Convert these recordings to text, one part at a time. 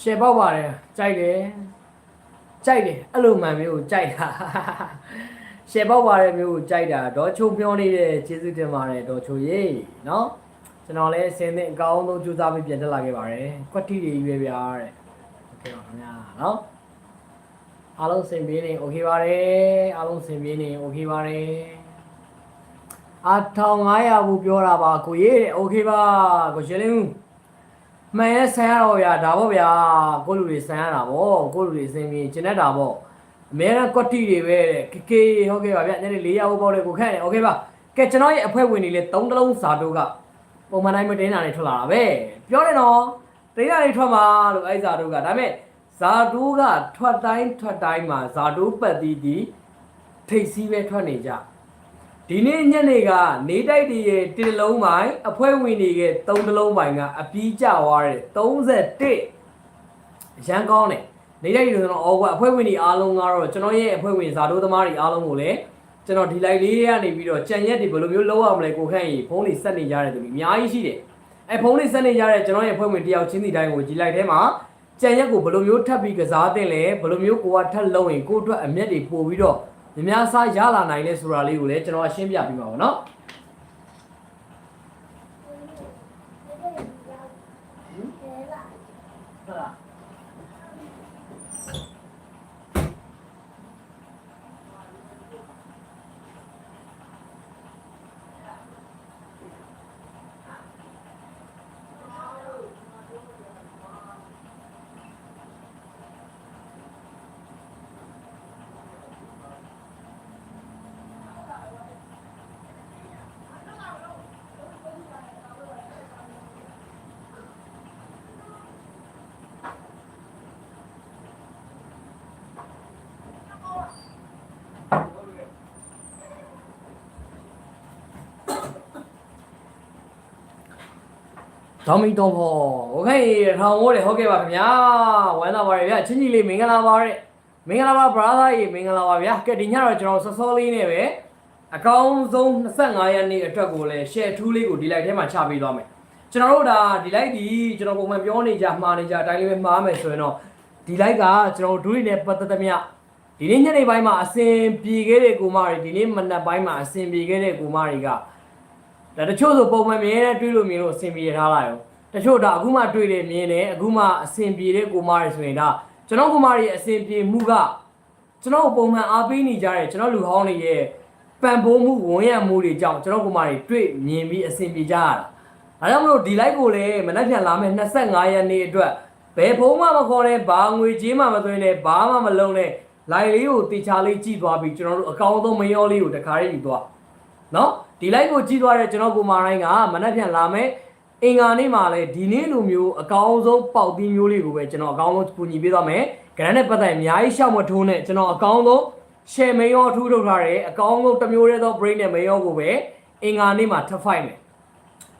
ရှယ်ပေါက်ပါတယ်ကြိုက်တယ်ကြိုက်တယ်အဲ့လိုမှန်မျိုးကိုကြိုက်တာရှယ်ပေါက်ပါတယ်မျိုးကိုကြိုက်တာဒေါ်ချုံပြောနေတဲ့ကျေးဇူးတင်ပါတယ်ဒေါ်ချိုရေနော်ကျွန်တော်လည်းအစင်းနဲ့အကောင်းဆုံးကြိုးစားပြီးပြန်တက်လာခဲ့ပါတယ်ကွက်တီတွေရွေးပြားတဲ့โอเคပါခင်ဗျာနော်အားလုံးစင်ပြေးနေโอเคပါတယ်အားလုံးစင်ပြေးနေโอเคပါတယ်အ1500ဘူးပြောတာပါကိုရေတဲ့โอเคပါကိုရှင်လင်းဦး မှန်ရဲဆန်ရတော့ဗျာဒါပေါ့ဗျာကိုလူတွေဆန်ရတာပေါ့ကိုလူတွေစင်ပြီးကျင်တတ်တာပေါ့အများအားကွက်တီတွေပဲတဲ့ကေကေဟုတ်ကဲ့ပါဗျာညနေ၄ရောက်ပေါ့လေကိုခန့်နေโอเคပါကဲကျွန်တော်ရဲ့အဖွဲ့ဝင်တွေလေ၃တလုံးစာတို့ကပုံမှန်တိုင်းမတင်းတာတွေထွက်လာတာပဲပြောတယ်နော်တင်းတာတွေထွက်မှာလို့အဲ့စာတို့ကဒါပေမဲ့ဇာတိုးကထွက်တိုင်းထွက်တိုင်းမှာဇာတိုးပတ်သီးဒီထိတ်စီးပဲထွက်နေကြ ဒီနေ့ညနေကနေတိုက်တည်ရဲ့တစ်လုံးပိုင်းအဖွဲ့ဝင်တွေရဲ့သုံးတလုံးပိုင်းကအပြီးကျသွားတဲ့31ရန်ကောင်းတယ်နေတိုက်တွေဆိုတော့အော်ကွာအဖွဲ့ဝင်တွေအားလုံးကတော့ကျွန်တော်ရဲ့အဖွဲ့ဝင်ဇာတိုးသမားတွေအားလုံးကိုလည်းကျွန်တော်ဒီလိုက်လေးကနေပြီးတော့ကြံရက်တွေဘယ်လိုမျိုးလုပ်ရမလဲကိုခန့်ကြီးဖုန်းတွေဆက်နေကြတဲ့သူတွေအများကြီးရှိတယ်အဲဖုန်းတွေဆက်နေကြတဲ့ကျွန်တော်ရဲ့အဖွဲ့ဝင်တယောက်ချင်းစီတိုင်းကိုဒီလိုက်ထဲမှာကြံရက်ကိုဘယ်လိုမျိုးထပ်ပြီးကစားတင်လဲဘယ်လိုမျိုးကိုကထပ်လုံးရင်ကိုအတွက်အမျက်တွေပို့ပြီးတော့ များများစားရလာနိုင်လဲဆိုတာလေးကိုလည်းကျွန်တော်အရှင်းပြပြီးပါပါနော် ဟုတ်လား ဒေါမီတော့ဘောโอเคထောင်မိုးတယ်ဟုတ်ကဲ့ပါခင်ဗျာဝမ်းသာပါတယ်ဗျာချင်းကြီးလေးမင်္ဂလာပါတဲ့မင်္ဂလာပါ brother ကြီးမင်္ဂလာပါဗျာကဲဒီညတော့ကျွန်တော်စောစောလေးနဲ့ပဲအကောင်းဆုံး25ရက်နေ့အတွက်ကိုလည်း share 2လေးကိုဒီ live ထဲမှာချပေးသွားမယ်ကျွန်တော်တို့ဒါဒီ live ဒီကျွန်တော်ပုံမှန်ပြောနေကြမှားနေကြအတိုင်းလေးပဲမှားမယ်ဆိုရင်တော့ဒီ live ကကျွန်တော်တို့ဒုတိယနဲ့ပတ်သက်သမျှဒီနေ့ညနေပိုင်းမှာအစဉ်ပြေခဲ့တဲ့ကိုမတွေဒီနေ့မနက်ပိုင်းမှာအစဉ်ပြေခဲ့တဲ့ကိုမတွေက ဒါတချို့ဆိုပုံမှန်မြင်ရဲတွေးလို့မြင်လို့အဆင်ပြေထားလိုက်ရောတချို့ဒါအခုမှတွေးတယ်မြင်တယ်အခုမှအဆင်ပြေတဲ့ကိုမတွေဆိုရင်ဒါကျွန်တော်ကိုမတွေအဆင်ပြေမှုကကျွန်တော်ပုံမှန်အားပေးနေကြတဲ့ကျွန်တော်လူဟောင်းတွေရဲ့ပံပိုးမှုဝန်ရံမှုတွေကြောင့်ကျွန်တော်ကိုမတွေတွေ့မြင်ပြီးအဆင်ပြေကြရတာဒါကြောင့်မလို့ဒီ live ကိုလည်းမနှက်ပြန်လာမယ့်25ရက်နေ့အတွက်ဘယ်ဖုံးမှမခေါ်နဲ့ဘာငွေကြေးမှမသွင်းနဲ့ဘာမှမလုံးနဲ့ live လေးကိုတေချာလေးကြည့်သွားပြီးကျွန်တော်တို့အကောင့်သုံးမရောလေးကိုတခါရေးယူသွားနော် ဒီ live ကိုကြည့်သွားတဲ့ကျွန်တော်ကိုမာတိုင်းကမနှက်ပြန်လာမယ်အင်္ဂါနေ့မှာလည်းဒီနေ့လိုမျိုးအကောင်းဆုံးပေါက်သီးမျိုးလေးကိုပဲကျွန်တော်အကောင်းဆုံးကူညီပေးသွားမယ်ကရန်နဲ့ပတ်သက်အများကြီးရှောက်မထိုးနဲ့ကျွန်တော်အကောင်းဆုံး share မရောထူးထုတ်ထားတယ်အကောင်းဆုံးတစ်မျိုးတည်းသော brain နဲ့မရောကိုပဲအင်္ဂါနေ့မှာထပ်ဖိုက်မယ်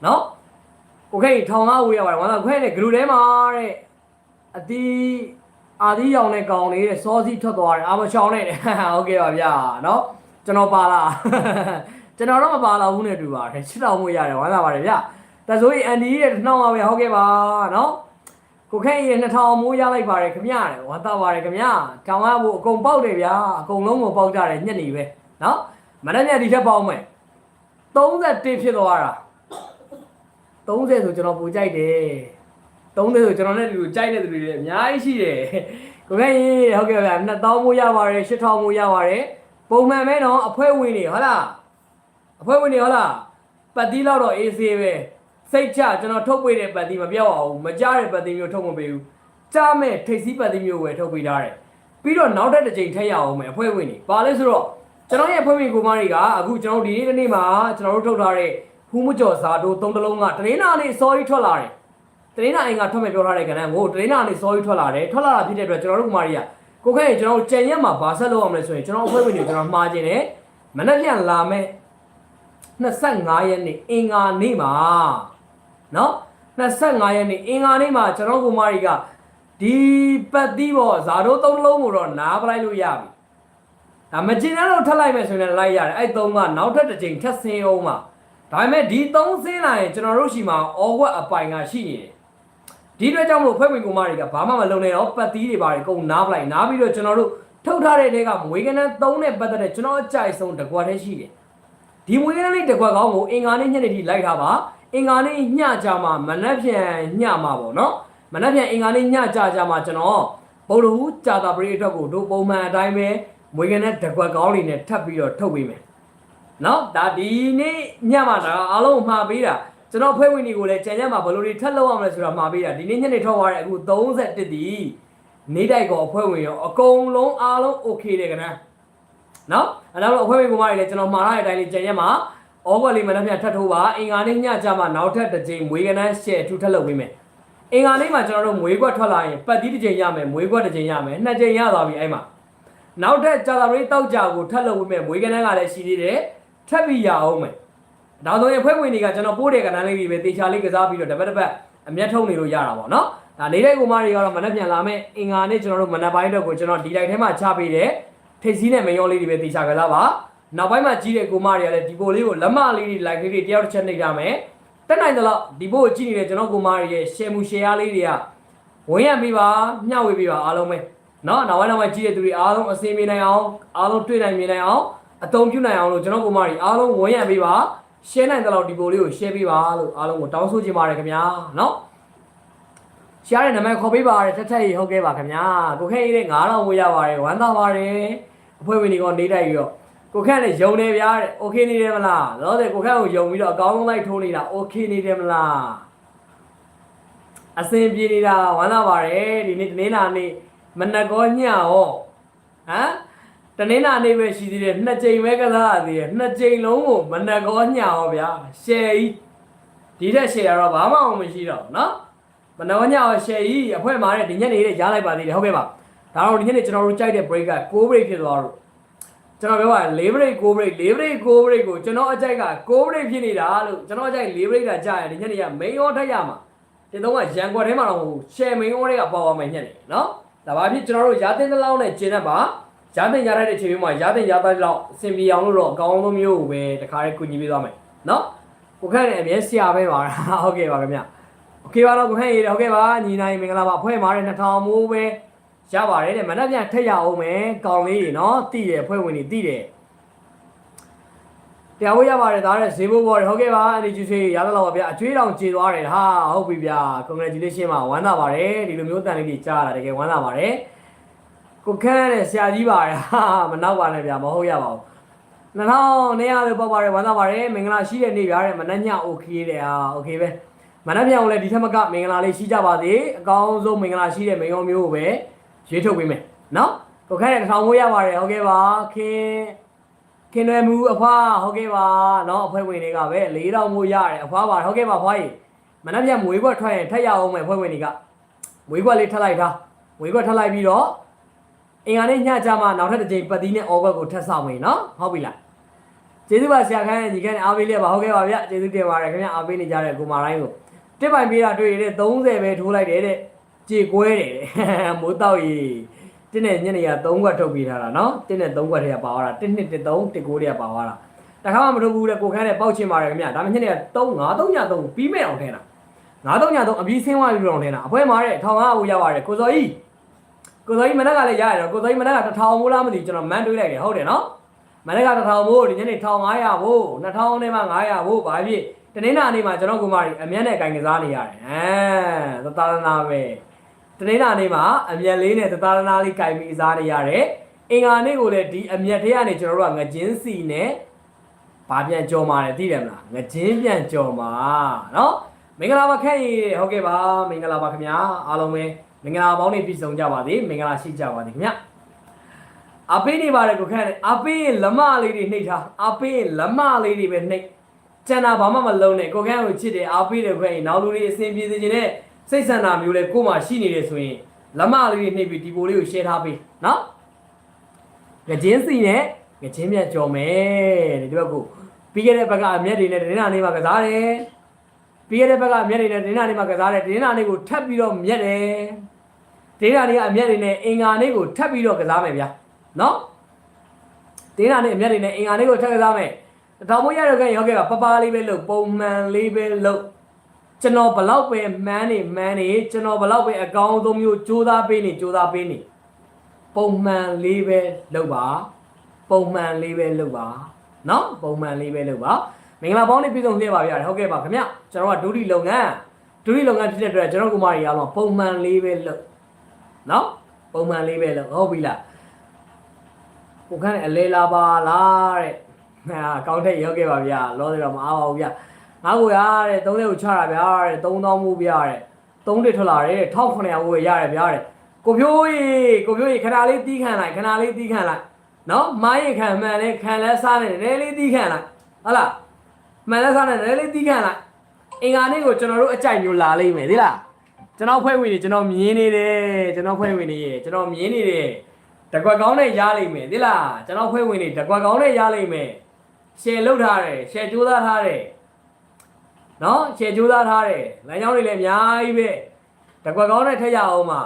နော်โอเคထောင်သားဝေးရပါတယ်ဝမ်းသာခွဲနဲ့ဂလူထဲမှာတဲ့အတီးအာဒီရောင်နဲ့ကောင်လေးတဲ့စောစီထွက်သွားတယ်အာမချောင်းနဲ့တဲ့ဟုတ်ကဲ့ပါဗျာနော်ကျွန်တော်ပါလား ကျွန်တော်တော့မပါတော့ဘူးနဲ့တူပါတယ်ချစ်တော်မှုရတယ်ဝမ်းသာပါတယ်ဗျတဆိုရင်အန်ဒီရဲ့နှောင်းပါပဲဟုတ်ကဲ့ပါနော်ကိုခဲရဲ့2000မိုးရလိုက်ပါတယ်ခင်ဗျာဝမ်းသာပါတယ်ခင်ဗျာတောင်ကဘို့အကုန်ပေါက်တယ်ဗျာအကုန်လုံးကိုပေါက်ကြတယ်ညက်နေပဲနော်မနေ့ညဒီထက်ပေါက်မယ်31ဖြစ်သွားတာ30ဆိုကျွန်တော်ပူကြိုက်တယ်30ဆိုကျွန်တော်နဲ့လူကြိုက်တဲ့သူတွေလည်းအများကြီးရှိတယ်ကိုခဲရေဟုတ်ကဲ့ဗျာ2000မိုးရပါတယ်8000မိုးရပါတယ်ပုံမှန်ပဲနော်အဖွဲဝင်နေဟုတ်လား အဖွဲ့ဝင်တွေဟုတ်လားပတ်တီးလောက်တော့အေးဆေးပဲစိတ်ချကျွန်တော်ထုတ်ပေးတဲ့ပတ်တီးမပြောက်အောင်မကြတဲ့ပတ်တီးမျိုးထုတ်မပေးဘူးကြားမဲ့ထိတ်စီးပတ်တီးမျိုးပဲထုတ်ပေးထားတယ်ပြီးတော့နောက်တစ်တစ်ချိန်ထည့်ရအောင်မယ်အဖွဲ့ဝင်တွေဘာလဲဆိုတော့ကျွန်တော်ရဲ့အဖွဲ့ဝင်ကိုမတွေကအခုကျွန်တော်ဒီနေ့တစ်နေ့မှာကျွန်တော်တို့ထုတ်ထားတဲ့ဖူးမကျော်စာတို့သုံးတလုံးကတရင်းနာလေး sorry ထွက်လာတယ်တရင်းနာအိမ်ကထွက်မဲ့ပြောထားတဲ့ကဏ္ဍကိုတရင်းနာလေး sorry ထွက်လာတယ်ထွက်လာတာဖြစ်တဲ့အတွက်ကျွန်တော်တို့ကမတွေကကိုခဲကျွန်တော်တို့ကြံရက်မှာဗာဆက်လုပ်အောင်လဲဆိုရင်ကျွန်တော်အဖွဲ့ဝင်တွေကျွန်တော်မှားခြင်းနဲ့မနေ့ပြန်လာမဲ့ 25ရက်နေ့အင်္ဂါနေ့မှာနော်25ရက်နေ့အင်္ဂါနေ့မှာကျွန်တော်ကိုမကြီးကဒီပတ်သီးပေါ်ဇာတို့သုံးလုံးကိုတော့နားပလိုက်လို့ရပြီဒါမကျင်တော့ထပ်လိုက်မယ်ဆိုရင်လိုက်ရတယ်အဲ့သုံးကနောက်ထပ်တစ်ချိန်ထပ်ဆင်းအောင်မှာဒါပေမဲ့ဒီသုံးဆင်းလာရင်ကျွန်တော်တို့ရှိမှာအော်ဝက်အပိုင်ကရှိနေတယ်ဒီအတွက်ကြောင့်မို့ဖွဲ့ဝင်ကိုမတွေကဘာမှမလုပ်နိုင်တော့ပတ်သီးတွေပါတွေကုန်နားပလိုက်နားပြီးတော့ကျွန်တော်တို့ထုတ်ထားတဲ့တဲကမွေးကနန်းသုံးနဲ့ပတ်သက်တဲ့ကျွန်တော်အကြိုက်ဆုံးတကွာတည်းရှိတယ် ဒီမွေးကနန်းလေးတစ်ကွက်ကောင်းကိုအင်္ဂါနေ့ညနေထိလိုက်ထားပါအင်္ဂါနေ့ညကြမှာမနက်ဖြန်ညမှာပေါ့နော်မနက်ဖြန်အင်္ဂါနေ့ညကြကြမှာကျွန်တော်ဘုံလူကြာတာပရိအတွက်ကိုတို့ပုံမှန်အတိုင်းပဲမွေးကနန်းတစ်ကွက်ကောင်းလေးနဲ့ထပ်ပြီးတော့ထုတ်ပေးမယ်နော်ဒါဒီနေ့ညမှာဒါအားလုံးမှာပေးတာကျွန်တော်ဖွဲ့ဝင်တွေကိုလည်းကြံရမှာဘယ်လိုတွေထပ်လုပ်အောင်လဲဆိုတာမှာပေးတာဒီနေ့ညနေထွက်သွားတဲ့အခု31ဒီနေတိုက်ကောအဖွဲ့ဝင်ရောအကုန်လုံးအားလုံး okay တယ်ကန နော်အဲဒါတော့အဖွဲ့ဝင်ကမားတွေလည်းကျွန်တော်မှားရတဲ့အတိုင်းလေးကြံရမှာဩဘွက်လေးမနှက်ပြထပ်ထိုးပါအင်္ဂါနေ့ညကြမှာနောက်ထပ်တစ်ချိန်မွေးကနန်းရှယ်ထူထပ်လုပ်ပေးမယ်အင်္ဂါနေ့မှာကျွန်တော်တို့မွေးကွက်ထွက်လာရင်ပတ်သီးတစ်ချိန်ရမယ်မွေးကွက်တစ်ချိန်ရမယ်နှစ်ချိန်ရသွားပြီအဲ့မှာနောက်ထပ်ကြာသာပရိတောက်ကြကိုထပ်လုပ်ဝင်မဲ့မွေးကနန်းကလည်းရှိသေးတယ်ထပ်ပြီးရအောင်မယ်ဒါဆိုရင်ဖွဲ့ဝင်တွေကကျွန်တော်ပိုးတဲ့ကနန်းလေးတွေပဲတေချာလေးကစားပြီးတော့တပတ်တပတ်အမျက်ထုတ်နေလို့ရတာပေါ့နော်ဒါနေတဲ့ကူမတွေကတော့မနှက်ပြန်လာမဲ့အင်္ဂါနေ့ကျွန်တော်တို့မနှက်ပိုင်းတော့ကိုကျွန်တော်ဒီလိုက်ထဲမှာချပေးတယ် ထိတ်စည်းနဲ့မယောလေးတွေပဲတေချာကစားပါနောက်ပိုင်းမှာကြီးတဲ့ကူမတွေကလည်းဒီပိုလေးကိုလက်မလေးတွေလိုက်လေးတွေတယောက်တစ်ချက်နှိပ်ရမယ်တက်နိုင်သလောက်ဒီပိုကိုကြည့်နေတဲ့ကျွန်တော်ကူမတွေရဲ့ share မှု share လေးတွေက ဝင်ရပြီပါမျှဝေပြီပါအားလုံးပဲเนาะနောက်ပိုင်းနောက်ပိုင်းကြီးတဲ့သူတွေအားလုံးအစင်းပြေနိုင်အောင်အားလုံးတွေ့နိုင်မြင်နိုင်အောင်အသုံးပြုနိုင်အောင်လို့ကျွန်တော်ကိုမကြီးအားလုံးဝင်ရပြီပါ share နိုင်တဲ့လောက်ဒီပိုလေးကို share ပေးပါလို့အားလုံးကိုတောင်းဆိုချင်ပါတယ်ခင်ဗျာเนาะ share တဲ့နာမည်ခေါ်ပေးပါရတဲ့ထက်ထက်ကြီးဟုတ်ကဲ့ပါခင်ဗျာကိုခဲရေးတဲ့9000ဝေးရပါတယ်ဝမ်းသာပါတယ် အဖွဲ့ဝင်တွေကနေတိုက်ပြီးတော့ကိုခန့်လည်းယုံနေဗျာတဲ့ okay နေတယ်မလားလောဆယ်ကိုခန့်ကိုယုံပြီးတော့အကောင်းဆုံးလိုက်ထိုးနေတာ okay နေတယ်မလား အစင်ပြေနေတာဝမ်းသာပါတယ်ဒီနေ့တနင်္လာနေ့မနက်ကောညရောဟမ်တနင်္လာနေ့ပဲရှိသေးတယ်နှစ်ကြိမ်ပဲကစားရသေးတယ်နှစ်ကြိမ်လုံးကိုမနက်ကောညရောဗျာရှယ်ကြီးဒီတက်ရှယ်ကတော့ဘာမှအောင်မရှိတော့ဘူးเนาะမနက်ကောညရောရှယ်ကြီးအဖွဲမှာတဲ့ဒီညနေလေးကြားလိုက်ပါသေးတယ်ဟုတ်ကဲ့ပါ ဒါတော့ဒီညနေကျွန်တော်တို့ကြိုက်တဲ့ break က6 break ဖြစ်သွားတော့ကျွန်တော်ပြောပါ4 break 6 break 4 break 6 break ကိုကျွန်တော်အကြိုက်က6 break ဖြစ်နေတာလို့ကျွန်တော်အကြိုက်4 break တာကြားရင်ဒီညနေက main ရောထက်ရမှာ ဒီတော့ကရန်ကွက်ထဲမှာတော့ရှယ်မင်းဩတွေကပေါ်ပါမယ်ညက်နေနော်ဒါပါဖြစ်ကျွန်တော်တို့ရာသင်းတစ်လောက်နဲ့ကျင်းတတ်ပါရာသင်းရတဲ့အချိန်မျိုးမှာရာသင်းရသားလောက်အဆင်ပြေအောင်လို့တော့အကောင်းဆုံးမျိုးကိုပဲတခါလေးကုညီပေးသွားမယ်နော်ကိုခန့်နဲ့အမြဲဆရာပဲပါဟုတ်ကဲ့ပါခင်ဗျโอเคပါတော့ကိုခန့်ရေဟုတ်ကဲ့ပါညီနိုင်မင်္ဂလာပါအဖွဲ့မှာတဲ့2000မိုးပဲ ရပါတယ်တဲ့မနက်ပြန်ထက်ရအောင်မယ်ကောင်းလေးနော်တိတယ်အဖွဲ့ဝင်တွေတိတယ်တရားဝရပါတယ်ဒါနဲ့ဈေးဘိုးပေါ်တယ်ဟုတ်ကဲ့ပါအဲ့ဒီကျူချေရသလောက်ပါဗျာအကျွေးတောင်ကျေသွားတယ်ဟာဟုတ်ပြီဗျာ congratulation ပါဝမ်းသာပါတယ်ဒီလိုမျိုးတန်လေးကြီးကြားလာတကယ်ဝမ်းသာပါတယ်ကိုခန့်နဲ့ဆရာကြီးပါတယ်ဟာမနောက်ပါနဲ့ဗျာမဟုတ်ရပါဘူး2000နဲ့ရလို့ပေါ့ပါတယ်ဝမ်းသာပါတယ်မင်္ဂလာရှိတဲ့နေ့ဗျာတဲ့မနက်ည okay တဲ့ဟာ okay ပဲမနက်ပြန်အောင်လဲဒီထက်မကမင်္ဂလာလေးရှိကြပါသေးအကောင်းဆုံးမင်္ဂလာရှိတဲ့မင်္ဂလာမျိုးကိုပဲ ရေးထုတ်ပေးမယ်နော်ကိုခန့်နဲ့တစ်ထောင်ကိုရပါတယ်ဟုတ်ကဲ့ပါခင်ခင်ရွယ်မူအဖွားဟုတ်ကဲ့ပါနော်အဖွဲ့ဝင်တွေကပဲ၄တောင်ကိုရတယ်အဖွားပါဟုတ်ကဲ့ပါဖွားကြီးမနှက်ပြမွေးခွက်ထွက်ရင်ထက်ရအောင်မယ်အဖွဲ့ဝင်တွေကမွေးခွက်လေးထက်လိုက်တာမွေးခွက်ထက်လိုက်ပြီးတော့အင်္ဂါနေ့ညကြမှာနောက်ထပ်တစ်ချိန်ပတ်သီးနဲ့အော်ဘက်ကိုထပ်ဆောင်မယ်နော်ဟုတ်ပြီလားကျေးဇူးပါဆရာခန်းညီခန်းအားပေးလေးပါဟုတ်ကဲ့ပါဗျကျေးဇူးတင်ပါတယ်ခင်ဗျအားပေးနေကြတဲ့ကိုမာတိုင်းကိုတစ်ပိုင်ပေးတာတွေ့ရတဲ့30ပဲထိုးလိုက်တယ်တဲ့ ကြေကွဲတယ်မိုးတောက်ရေတင်းနဲ့ညနေရ3ခွက်ထုတ်ပေးထားတာနော်တင်းနဲ့3ခွက်ထဲကပါသွားတာတင်းနှစ်တစ်သုံးတစ်ကိုးထဲကပါသွားတာတခါမှမထုတ်ဘူးလေကိုခန့်နဲ့ပေါက်ချင်ပါတယ်ခင်ဗျဒါမှညနေရ3 5 3ည3ပြီးမဲ့အောင်ထဲတာငါးသုံးညသုံးအပြီးဆင်းသွားပြီတော့လဲတာအဖွဲမှာတဲ့ထောင်ကားကိုရပါတယ်ကိုစော်ကြီးကိုစော်ကြီးမနက်ကလည်းရရတော့ကိုစော်ကြီးမနက်ကတထောင်မိုးလားမသိကျွန်တော်မန်းတွေးလိုက်တယ်ဟုတ်တယ်နော်မနက်ကတထောင်မိုးဒီညနေ1500ဘို့2000နဲ့မှ900ဘို့ဘာဖြစ်တနေ့နာနေ့မှာကျွန်တော်ကိုမကြီးအမြတ်နဲ့ကင်ကစားနေရတယ်အဲသာသနာပဲ တနင်္လာနေ့မှာအမြက်လေးနဲ့သသားနာလေးကင်ပြီးအစားရရတယ်အင်္ဂါနေ့ကိုလည်းဒီအမြက်ထဲကနေကျွန်တော်တို့ကငကျင်းစီနဲ့ဘာပြန်ကြော်မာတယ်သိတယ်မလားငကျင်းပြန်ကြော်မာနော်မင်္ဂလာပါခက်ရီဟုတ်ကဲ့ပါမင်္ဂလာပါခင်ဗျာအားလုံးပဲမင်္ဂလာပေါင်းနဲ့ပြည့်စုံကြပါစေမင်္ဂလာရှိကြပါစေခင်ဗျာအပေးနေပါတယ်ကိုခက်တယ်အပေးရင်လမလေးတွေနှိပ်ထားအပေးရင်လမလေးတွေပဲနှိပ်ကျန်တာဘာမှမလုံးနဲ့ကိုခက်ကိုချစ်တယ်အပေးတယ်ခွဲရင်နောက်လူတွေအဆင်ပြေစေချင်တဲ့ စိတ်ဆန္ဒမျိုးလဲကို့မှာရှိနေတယ်ဆိုရင်လက်မလေးတွေနှိပ်ပြီးဒီပိုလေးကို share ထားပေးနော်ငကျင်းစီနဲ့ငကျင်းမြတ်ကြော်မယ်တဲ့ဒီဘက်ကိုပြီးခဲ့တဲ့ဘက်ကအမျက်တွေနဲ့တင်းနာနေမှာကစားတယ်ပြီးခဲ့တဲ့ဘက်ကအမျက်တွေနဲ့တင်းနာနေမှာကစားတယ်တင်းနာနေကိုထပ်ပြီးတော့မြက်တယ်တင်းနာနေကအမျက်တွေနဲ့အင်္ဂါနေကိုထပ်ပြီးတော့ကစားမယ်ဗျာနော်တင်းနာနေအမျက်တွေနဲ့အင်္ဂါနေကိုထပ်ကစားမယ်တောင်မိုးရတော့ကရောက်ခဲ့ပါပပလေးပဲလို့ပုံမှန်လေးပဲလို့ ကျွန်တော်ဘလောက်ပဲမှန်းနေမှန်းနေကျွန်တော်ဘလောက်ပဲအကောင်းဆုံးမျိုးစူးစမ်းပေးနေစူးစမ်းပေးနေပုံမှန်လေးပဲလုပ်ပါပုံမှန်လေးပဲလုပ်ပါเนาะပုံမှန်လေးပဲလုပ်ပါမင်္ဂလာပေါင်းနေပြည်စုံလှည့်ပါဗျာဟုတ်ကဲ့ပါခင်ဗျကျွန်တော်ကဒုတိလုပ်ငန်းဒုတိလုပ်ငန်းဖြစ်တဲ့အတွက်ကျွန်တော်ကုမာရီအားလုံးပုံမှန်လေးပဲလုပ်เนาะပုံမှန်လေးပဲလုပ်ဟုတ်ပြီလားကိုခန့်အလဲလာပါလားတဲ့ဟာကောင်းတဲ့ရောက်ခဲ့ပါဗျာလောတယ်တော့မအားပါဘူးဗျာ ငါ့ကိုရတဲ့သုံးလေးကိုချတာဗျာတဲ့3000မှုဗျာတဲ့3တစ်ထွက်လာတယ်1900ဝယ်ရတယ်ဗျာတဲ့ကိုဖြိုးကြီးကိုဖြိုးကြီးခဏလေးတီးခံလိုက်ခဏလေးတီးခံလိုက်နော်မိုင်းရခံမှန်လဲခံလဲစားနေတယ်လေးတီးခံလိုက်ဟုတ်လားမှန်လဲစားနေတယ်လေးတီးခံလိုက်အင်္ဂါနေ့ကိုကျွန်တော်တို့အကြိုက်မျိုးလာလိမ့်မယ်သိလားကျွန်တော်ဖွဲ့ဝင်နေကျွန်တော်မြင်နေတယ်ကျွန်တော်ဖွဲ့ဝင်နေရကျွန်တော်မြင်နေတယ်တကွက်ကောင်းနဲ့ရလိမ့်မယ်သိလားကျွန်တော်ဖွဲ့ဝင်နေတကွက်ကောင်းနဲ့ရလိမ့်မယ်ရှယ်လုပ်ထားတယ်ရှယ်ကြိုးစားထားတယ် နော်ခြေကြိုးစားထားတယ်လမ်းကြောင်းတွေလည်းအများကြီးပဲတကွက်ကောင်းနဲ့ထက်ရအောင်မှာ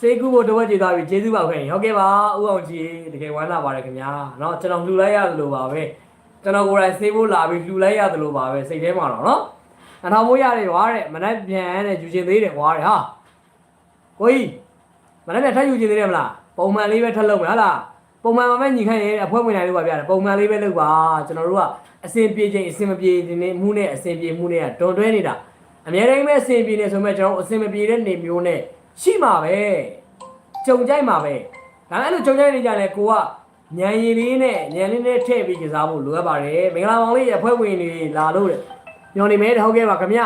စေကူဖို့တဝက်ကြည်သွားပြီကျေးဇူးပါခင်ဟုတ်ကဲ့ပါဥအောင်ကြီးတကယ်ဝမ်းသာပါတယ်ခင်ဗျာနော်ကျွန်တော်လှူလိုက်ရသလိုပါပဲကျွန်တော်ကိုယ်တိုင်စေးဖို့လာပြီးလှူလိုက်ရသလိုပါပဲစိတ်ထဲမှာတော့နော်အထောင်မိုးရတယ်ွာတဲ့မနက်ပြန်တဲ့ယူချင်သေးတယ်ွာတဲ့ဟာကိုကြီးမနက်ပြန်ထပ်ယူချင်သေးတယ်မလားပုံမှန်လေးပဲထပ်လုပ်မယ်ဟာလား ပုံမှန်မှာပဲညီခန့်ရဲ့အဖွဲ့ဝင်နိုင်လို့ပါဗျာပုံမှန်လေးပဲလုပ်ပါကျွန်တော်တို့ကအစင်ပြေချင်းအစင်မပြေနေမှုနဲ့အစင်ပြေမှုနဲ့ကတွန်တွဲနေတာအများတိုင်းပဲအစင်ပြေနေဆိုမဲ့ကျွန်တော်အစင်မပြေတဲ့နေမျိုးနဲ့ရှိမှာပဲကြုံကြိုက်မှာပဲဒါအဲ့လိုကြုံကြိုက်နေကြလဲကိုကညံရည်လေးနဲ့ညံလေးနဲ့ထည့်ပြီးကစားဖို့လိုအပ်ပါတယ်မင်္ဂလာပေါင်းလေးအဖွဲ့ဝင်တွေလာလို့ညော်နေမဲတဟုတ်ခဲ့ပါခင်ဗျ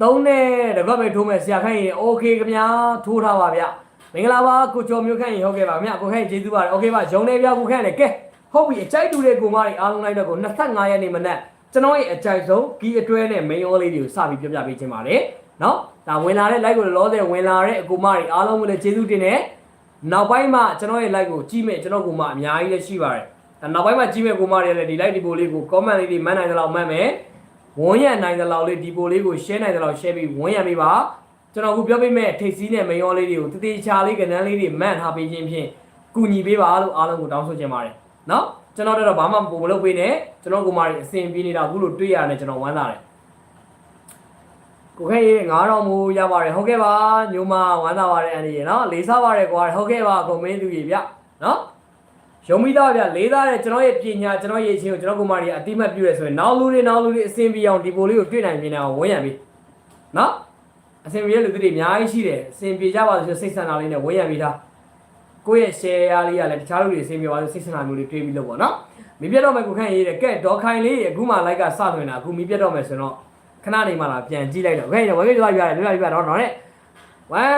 သုံးနဲ့တကော့ပဲထိုးမယ်ဆရာခိုင်းရင် okay ခင်ဗျာထိုးထားပါဗျာ မင်္ဂလာပါကိုကျော်မျိုးခိုင်းရင်ဟုတ်ကဲ့ပါခင်ဗျကိုခိုင်းရင်ကျေးဇူးပါတယ်โอเคပါရုံနေပြကိုခိုင်းတယ်ကဲဟုတ်ပြီအကြိုက်တူတဲ့ကိုမတွေအားလုံးလိုက်တော့ကို25ရက်နေ့မနက်ကျွန်တော်ရဲ့အကြိုက်ဆုံးဂီအတွဲနဲ့ main all လေးတွေကိုစပြီးပြောပြပေးခြင်းပါတယ်เนาะဒါဝင်လာတဲ့ like ကိုလောဆယ်ဝင်လာတဲ့အကူမတွေအားလုံးကိုလည်းကျေးဇူးတင်တယ်နောက်ပိုင်းမှာကျွန်တော်ရဲ့ like ကိုကြည့်မဲ့ကျွန်တော်ကူမအများကြီးလည်းရှိပါတယ်ဒါနောက်ပိုင်းမှာကြည့်မဲ့ကူမတွေလည်းဒီ like ဒီပိုလေးကို comment လေးတွေမှန်းနိုင်သလောက်မှန်းမယ်ဝန်းရံနိုင်သလောက်လေးဒီပိုလေးကို share နိုင်သလောက် share ပြီးဝန်းရံပေးပါ ကျွန်တော်အခုပြောပေးမဲ့ထိတ်စီးနဲ့ main all လေးတွေကိုတတိချာလေးကဏ္ဍလေးတွေမှန်းထားပေးခြင်းဖြင့်ကူညီပေးပါလို့အားလုံးကိုတောင်းဆိုချင်ပါတယ်နော်ကျွန်တော်တို့တော့ဘာမှပုံမလုပ်ပေးနဲ့ကျွန်တော်ကူမတွေအဆင်ပြေနေတာအခုလို့တွေ့ရတယ်ကျွန်တော်ဝမ်းသာတယ်ကိုခဲရေ9000မူရပါတယ်ဟုတ်ကဲ့ပါညိုမဝမ်းသာပါတယ်အန်ဒီရေနော်လေးစားပါတယ်ကွာဟုတ်ကဲ့ပါကိုမင်းသူကြီးဗျနော်ရုံမိသားဗျလေးသားတဲ့ကျွန်တော်ရဲ့ပညာကျွန်တော်ရဲ့အချင်းကိုကျွန်တော်ကိုမကြီးအတိမတ်ပြုရဲဆိုရင်နောက်လူတွေနောက်လူတွေအစင်ပြေအောင်ဒီပိုလေးကိုတွေ့နိုင်မြင်နိုင်အောင်ဝန်းရံပြီနော် အဆင်ပြေတဲ့လူတွေအများကြီးရှိတယ်အဆင်ပြေကြပါလို့ဆိုစိတ်ဆန္ဒလေးနဲ့ဝန်းရံပြီးသားကိုယ့်ရဲ့ share ရလေးကလည်းတခြားလူတွေအဆင်ပြေပါလို့စိတ်ဆန္ဒမျိုးတွေတွေးပြီးလုပ်ပေါ့နော်မီးပြတ်တော့မယ်ကိုခန့်ရေးတယ်ကဲဒေါ်ခိုင်လေးအခုမှ like ကစလွင်တာအခုမီးပြတ်တော့မယ်ဆိုတော့ခဏနေမှလာပြန်ကြည့်လိုက်တော့ခဲ့တယ်ဝေးဝေးလောက်ပြရတယ်လောက်ပြရတော့တော့နဲ့ဝမ်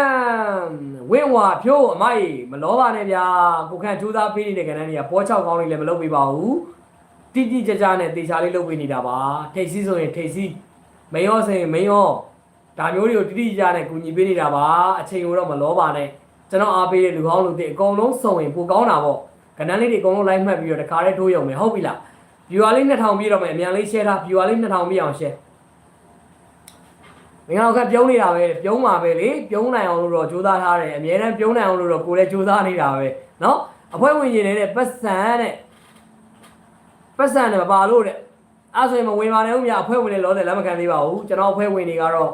ဝင်းဝါဖြိုးအမိုက်မလောပါနဲ့ဗျာကိုခန့်ထူးသားပေးနေတဲ့ကဏ္ဍကြီးကပေါ်ချောက်ကောင်းလေးလည်းမလုပ်ပေးပါဘူးတိတိကျကျနဲ့တေချာလေးလုပ်ပေးနေတာပါထိတ်စီးဆိုရင်ထိတ်စီးမယောဆိုရင်မယော ဒါမျိုးတွေကိုတိတိကျကျနဲ့ကူညီပေးနေတာပါအချိန်ကိုတော့မလောပါနဲ့ကျွန်တော်အားပေးတဲ့လူကောင်းလူတွေအကုန်လုံးစုံရင်ပိုကောင်းတာပေါ့ကဏ္ဍလေးတွေအကုန်လုံးလိုက်မှတ်ပြီးတော့တခါတည်းထိုးရုံပဲဟုတ်ပြီလား viewer လေး2000ပြည့်တော့မယ်အမြန်လေး share ထား viewer လေး2000ပြည့်အောင် share မင်္ဂလာခက်ပြုံးနေတာပဲပြုံးမှာပဲလေပြုံးနိုင်အောင်လို့တော့ကြိုးစားထားတယ်အများအားပြုံးနိုင်အောင်လို့တော့ကိုယ်လည်းကြိုးစားနေတာပဲเนาะအဖွဲဝင်ရင်နေတဲ့ပတ်စံတဲ့ပတ်စံနဲ့မပါလို့တဲ့အဲ့ဆိုရင်မဝင်ပါနဲ့ဦးမြအဖွဲဝင်နေလောတယ်လက်မခံသေးပါဘူးကျွန်တော်အဖွဲဝင်တွေကတော့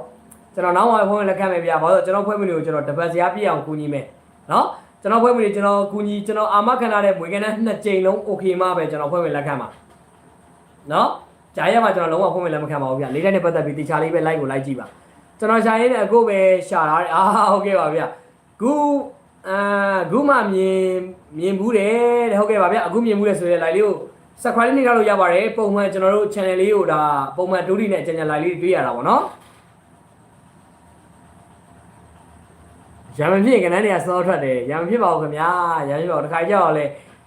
ကျွန်တော်နောက်မှဖွဲ့ဝင်လက်ခံမယ်ဗျာဘာလို့ကျွန်တော်ဖွဲ့ဝင်တွေကိုကျွန်တော်တပတ်စရာပြည့်အောင်ကူညီမယ်နော်ကျွန်တော်ဖွဲ့ဝင်တွေကျွန်တော်ကူညီကျွန်တော်အာမခံထားတဲ့မွေကန်းနဲ့နှစ်ကြိမ်လုံး okay မှပဲကျွန်တော်ဖွဲ့ဝင်လက်ခံမှာနော်ကြားရမှာကျွန်တော်လုံးဝဖွင့်မလက်မခံပါဘူးဗျလေးတိုင်းနဲ့ပတ်သက်ပြီးတခြားလေးပဲ live ကို live ကြည့်ပါကျွန်တော်ရှာရင်းနဲ့အခုပဲရှာတာအာဟုတ်ကဲ့ပါဗျခုအာခုမှမြင်မြင်ဘူးတယ်တဲ့ဟုတ်ကဲ့ပါဗျအခုမြင်ဘူးတယ်ဆိုရင် live လေးကို subscribe နေကြလို့ရပါတယ်ပုံမှန်ကျွန်တော်တို့ channel လေးကိုဒါပုံမှန်ဒုတိယနဲ့အကြံဉာဏ် live လေးတွေ့ရတာပေါ့နော် ရံမဖြစ်ကနန်းတွေကစောထွက်တယ်ရံမဖြစ်ပါဘူးခင်ဗျာရံမဖြစ်ပါဘူးတခါကြောက်လဲ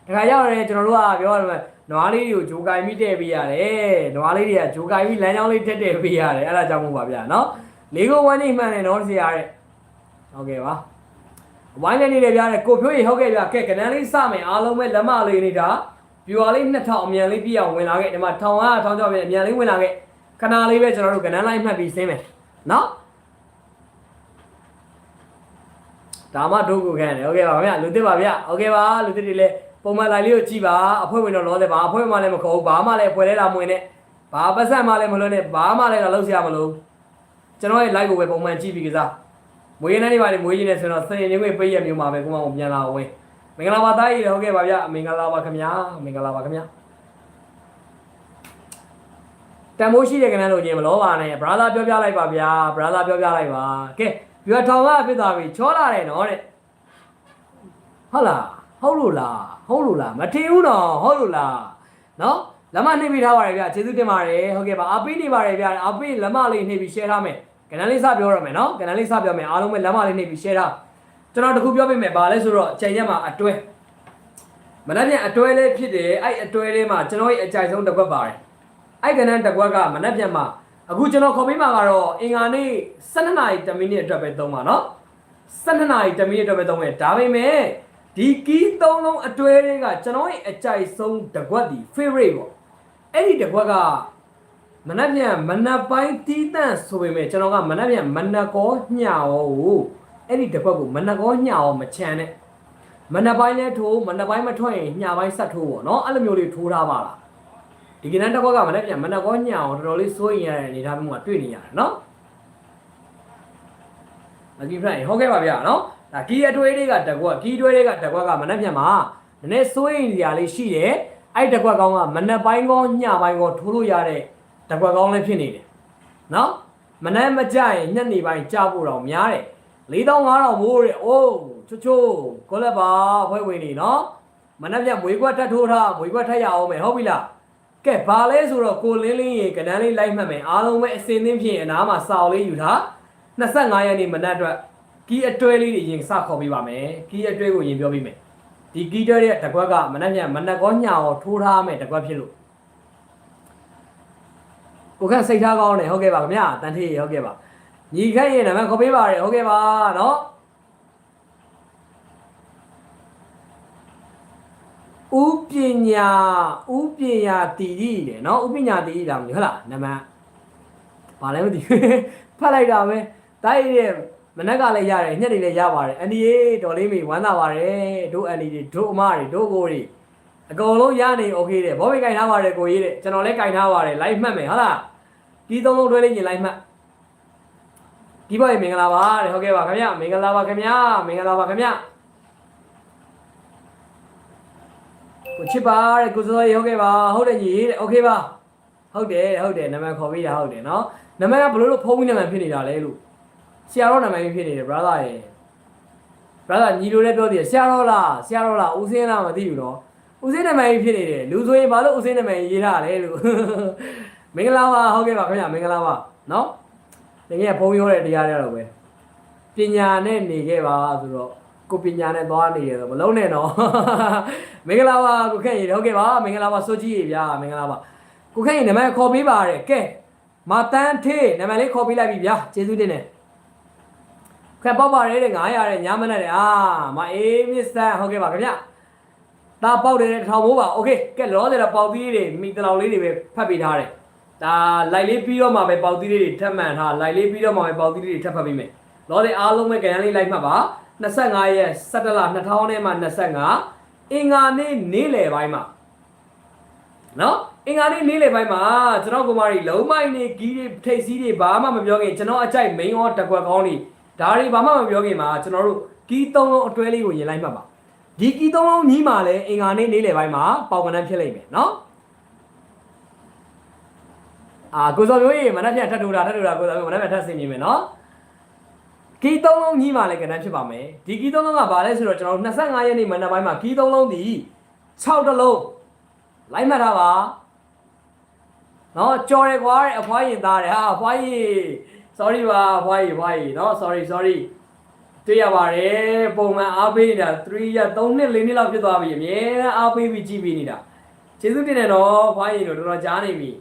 တခါကြောက်လဲကျွန်တော်တို့ကပြောရမယ်နွားလေးတွေကိုဂျိုကိုင်မိတဲ့ပေးရတယ်နွားလေးတွေကဂျိုကိုင်မိလမ်းကြောင်းလေးထက်တဲ့ပေးရတယ်အဲ့ဒါကြောင့်မို့ပါဗျာနော်လေးကိုဝမ်းနေမှန်တယ်နော်ဆရာတဲ့ဟုတ်ကဲ့ပါဝိုင်းနေနေတယ်ဗျာတဲ့ကိုဖြိုးရေဟုတ်ကဲ့ဗျာကဲကနန်းလေးစမယ်အားလုံးပဲလက်မလေးနေတာပြူအားလေး2000အမြန်လေးပြည့်အောင်ဝင်လာခဲ့ဒီမှာ1000က1000ကျော်ပဲအမြန်လေးဝင်လာခဲ့ခဏလေးပဲကျွန်တော်တို့ကနန်းလိုက်မှတ်ပြီးဆင်းမယ်နော် ဒါမှဒုက္ခခံတယ်ဟုတ်ကဲ့ပါဗျာလူသစ်ပါဗျာဟုတ်ကဲ့ပါလူသစ်တွေလည်းပုံမှန်လိုက်လေးကိုကြည့်ပါအဖွဲ့ဝင်တော့လောတယ်ပါအဖွဲ့ဝင်မှလည်းမခေါ်ဘူးဘာမှလည်းအဖွဲ့လဲလာမဝင်နဲ့ဘာပတ်စံမှလည်းမလွတ်နဲ့ဘာမှလည်းတော့လောက်ဆရာမလို့ကျွန်တော်ရဲ့ live ကိုပဲပုံမှန်ကြည့်ပြီးကစားမွေးနေ့နေပါလေမွေးကြီးနေဆိုတော့စနေနေ့ကိုပေးရမျိုးမှာပဲကိုမအောင်ပြန်လာအောင်ဝင်မင်္ဂလာပါသားကြီးဟုတ်ကဲ့ပါဗျမင်္ဂလာပါခင်ဗျာမင်္ဂလာပါခင်ဗျာတန်မိုးရှိတဲ့ကနန်းလို့ချင်းမလောပါနဲ့ brother ပြောပြလိုက်ပါဗျာ brother ပြောပြလိုက်ပါကဲ ပြထောင်ကဖြစ်သွားပြီချောလာတယ်နော်တဲ့ဟုတ်လားဟုတ်လို့လားဟုတ်လို့လားမထင်ဘူးနော်ဟုတ်လို့လားနော်လက်မနှိပ်ပြီးထားပါတယ်ဗျကျေးဇူးတင်ပါတယ်ဟုတ်ကဲ့ပါအားပေးနေပါတယ်ဗျအားပေးလက်မလေးနှိပ်ပြီး share ထားမယ်ကနန်းလေးစပြောရမယ်နော်ကနန်းလေးစပြောမယ်အားလုံးပဲလက်မလေးနှိပ်ပြီး share ထားကျွန်တော်တခုပြောပေးမယ်ဗာလဲဆိုတော့ချိန်ရက်မှာအတွဲမနက်ပြန်အတွဲလေးဖြစ်တယ်အဲ့အတွဲလေးမှာကျွန်တော်ရဲ့အကြိုက်ဆုံးတစ်ခွက်ပါတယ်အဲ့ကနန်းတစ်ကွက်ကမနှက်ပြန်မှာ အခုကျွန်တော်ခေါ်ပေးမှာကတော့အင်္ဂါနေ့12နာရီ10မိနစ်အတွက်ပဲသုံးပါနော်12နာရီ10မိနစ်အတွက်ပဲသုံးမယ်ဒါပေမဲ့ဒီကီးသုံးလုံးအတွဲတွေကကျွန်တော်ရဲ့အကြိုက်ဆုံးတစ်ကွက်ဒီ favorite ပေါ့အဲ့ဒီတစ်ကွက်ကမနှက်ပြန်မနှက်ပိုင်းတီးတန့်ဆိုပေမဲ့ကျွန်တော်ကမနှက်ပြန်မနှက်ကောညှောကိုအဲ့ဒီတစ်ကွက်ကိုမနှက်ကောညှောမချမ်းနဲ့မနှက်ပိုင်းလဲထိုးမနှက်ပိုင်းမထွက်ရင်ညှပိုင်းဆက်ထိုးပေါ့နော်အဲ့လိုမျိုးလေးထိုးထားပါလား ဒီကနေ့တစ်ခွက်ကမနေ့ပြန်မနေ့ကောညအောင်တော်တော်လေးစိုးရင်ရတဲ့အနေအထားမျိုးကတွေ့နေရတယ်နော်အကြီးဖရိုင်ဟုတ်ကဲ့ပါဗျာနော်ဒါကီအထွေးလေးကတစ်ခွက်ကီထွေးလေးကတစ်ခွက်ကမနေ့ပြန်မှာနည်းနည်းစိုးရင်စရာလေးရှိတယ်အဲ့တစ်ခွက်ကောင်းကမနေ့ပိုင်းကောညပိုင်းကောထိုးလို့ရတဲ့တစ်ခွက်ကောင်းလည်းဖြစ်နေတယ်နော်မနေ့မကြရင်ညနေပိုင်းကြဖို့တော့များတယ်4500မိုးတဲ့အိုးချိုချိုကိုလည်းပါဖွဲဝင်နေနော်မနေ့ပြန်မွေးခွက်ထပ်ထိုးထားမွေးခွက်ထပ်ရအောင်မယ်ဟုတ်ပြီလား ကဲဘာလဲဆိုတော့ကိုလင်းလင်းရေကနန်းလေးလိုက်မှတ်မယ်အားလုံးပဲအစင်းသင်းဖြစ်ရင်အနားမှာစာအုပ်လေးယူထား25ရက်နေ့မနက်အတွက်ကီးအတွဲလေးတွေရင်စခေါ်ပေးပါမယ်ကီးအတွဲကိုရင်ပြောပေးမယ်ဒီကီးတွဲရဲ့တကွက်ကမနက်ညမနက်ကောညောထိုးထားမယ်တကွက်ဖြစ်လို့ကိုခန့်စိတ်ထားကောင်းတယ်ဟုတ်ကဲ့ပါခင်ဗျာတန်ထေးဟုတ်ကဲ့ပါညီခန့်ရေနံပါတ်ခေါ်ပေးပါရဟုတ်ကဲ့ပါနော် ဥပညာဥပညာတီရီတယ်နော်ဥပညာတီရီလားမသိဘူးဟုတ်လားနံပါတ်ဘာလဲမသိဘူးဖတ်လိုက်တာပဲတိုက်ရဲ့မနက်ကလည်းရတယ်ညက်တွေလည်းရပါတယ်အန်ဒီရေးတော်လေးမေဝမ်းသာပါတယ်တို့အန်ဒီတွေတို့အမတွေတို့ကိုတွေအကုန်လုံးရနေโอเคတဲ့ဘောမေကင်ထားပါတယ်ကိုကြီးတဲ့ကျွန်တော်လည်းကင်ထားပါတယ်လိုက်မှတ်မယ်ဟုတ်လားဒီသုံးလုံးတွဲလေးညင်လိုက်မှတ်ဒီဘောရေမင်္ဂလာပါတဲ့ဟုတ်ကဲ့ပါခင်ဗျမင်္ဂလာပါခင်ဗျမင်္ဂလာပါခင်ဗျ ကိုချစ်ပါတဲ့ကိုစောရေဟုတ်ကဲ့ပါဟုတ်တယ်ညီတဲ့โอเคပါဟုတ်တယ်ဟုတ်တယ်နာမည်ခေါ်ပေးတာဟုတ်တယ်နော်နာမည်ကဘလို့လို့ဖုန်းပြီးနာမည်ဖြစ်နေတာလဲလို့ဆရာတော်နာမည်ဖြစ်နေတယ် brother ရေ brother ညီလိုလည်းပြောသေးတယ်ဆရာတော်လားဆရာတော်လားဦးစင်းလားမသိဘူးနော်ဦးစင်းနာမည်ဖြစ်နေတယ်လူဆိုရင်ဘာလို့ဦးစင်းနာမည်ရေးထားလဲလို့မင်္ဂလာပါဟုတ်ကဲ့ပါခင်ဗျမင်္ဂလာပါနော်တကယ်ဘုံရောတဲ့တရားတွေတော့ပဲပညာနဲ့နေခဲ့ပါဆိုတော့ ကိုပညာနဲ့သွားနေရတော့မလုံးနဲ့တော့မင်္ဂလာပါကိုခန့်ရေဟုတ်ကဲ့ပါမင်္ဂလာပါစိုးကြီးရေဗျာမင်္ဂလာပါကိုခန့်ရေနာမည်ခေါ်ပေးပါရယ်ကဲမတန်းထေးနာမည်လေးခေါ်ပေးလိုက်ပြီဗျာကျေးဇူးတင်တယ်ခက်ပေါက်ပါရဲတဲ့900တဲ့ညမနဲ့တဲ့အာမအေးမစ္စတာဟုတ်ကဲ့ပါခင်ဗျဒါပေါက်တယ်တစ်ထောင်မိုးပါโอเคကဲလောတယ်တော့ပေါက်သီးတွေမိတလောင်လေးတွေပဲဖတ်ပေးထားတယ်ဒါလိုက်လေးပြီးတော့မှပဲပေါက်သီးလေးတွေထပ်မှန်ထားလိုက်လေးပြီးတော့မှပဲပေါက်သီးလေးတွေထပ်ဖတ်ပေးမယ်လောတယ်အားလုံးပဲကြံလေးလိုက်မှတ်ပါ 25ရက်17လ2000နဲ့မှ25အင်္ဂါနေ့နေ့လယ်ပိုင်းမှာနော်အင်္ဂါနေ့နေ့လယ်ပိုင်းမှာကျွန်တော်ကိုမကြီးလုံးမိုင်းနေဂီးတွေထိတ်စီးတွေဘာမှမပြောခင်ကျွန်တော်အကြိုက် main ရောတကွက်ကောင်းတွေဒါတွေဘာမှမပြောခင်မှာကျွန်တော်တို့ဂီးသုံးလုံးအတွဲလေးကိုရင်လိုက်မှတ်ပါဒီဂီးသုံးလုံးကြီးမှာလည်းအင်္ဂါနေ့နေ့လယ်ပိုင်းမှာပေါင်ကနန်းဖြစ်လိမ့်မယ်နော်အာကိုစောမျိုးကြီးမနက်ဖြန်ထပ်ထူတာထပ်ထူတာကိုစောမျိုးမနက်ဖြန်ထပ်ဆင်မြင်မယ်နော် ကီသုံးလုံးကြီးမှလည်းကဏ္ဍဖြစ်ပါမယ်ဒီကီသုံးလုံးကဘာလဲဆိုတော့ကျွန်တော်တို့25ရက်နေ့မနက်ပိုင်းမှာကီသုံးလုံးဒီ6တလုံးလိုက်မှတ်ထားပါနော်ကြော်ရကွာတဲ့အဖွားရင်သားတယ်ဟာအဖွားကြီး sorry ပါအဖွားကြီးအဖွားကြီးနော် sorry sorry တွေ့ရပါတယ်ပုံမှန်အားပေးနေတာ3ရက်3နှစ်4နှစ်လောက်ဖြစ်သွားပြီအမြဲတမ်းအားပေးပြီးကြည့်ပြီးနေတာကျေးဇူးတင်တယ်နော်အဖွားကြီးတို့တော်တော်ကြားနေပြီ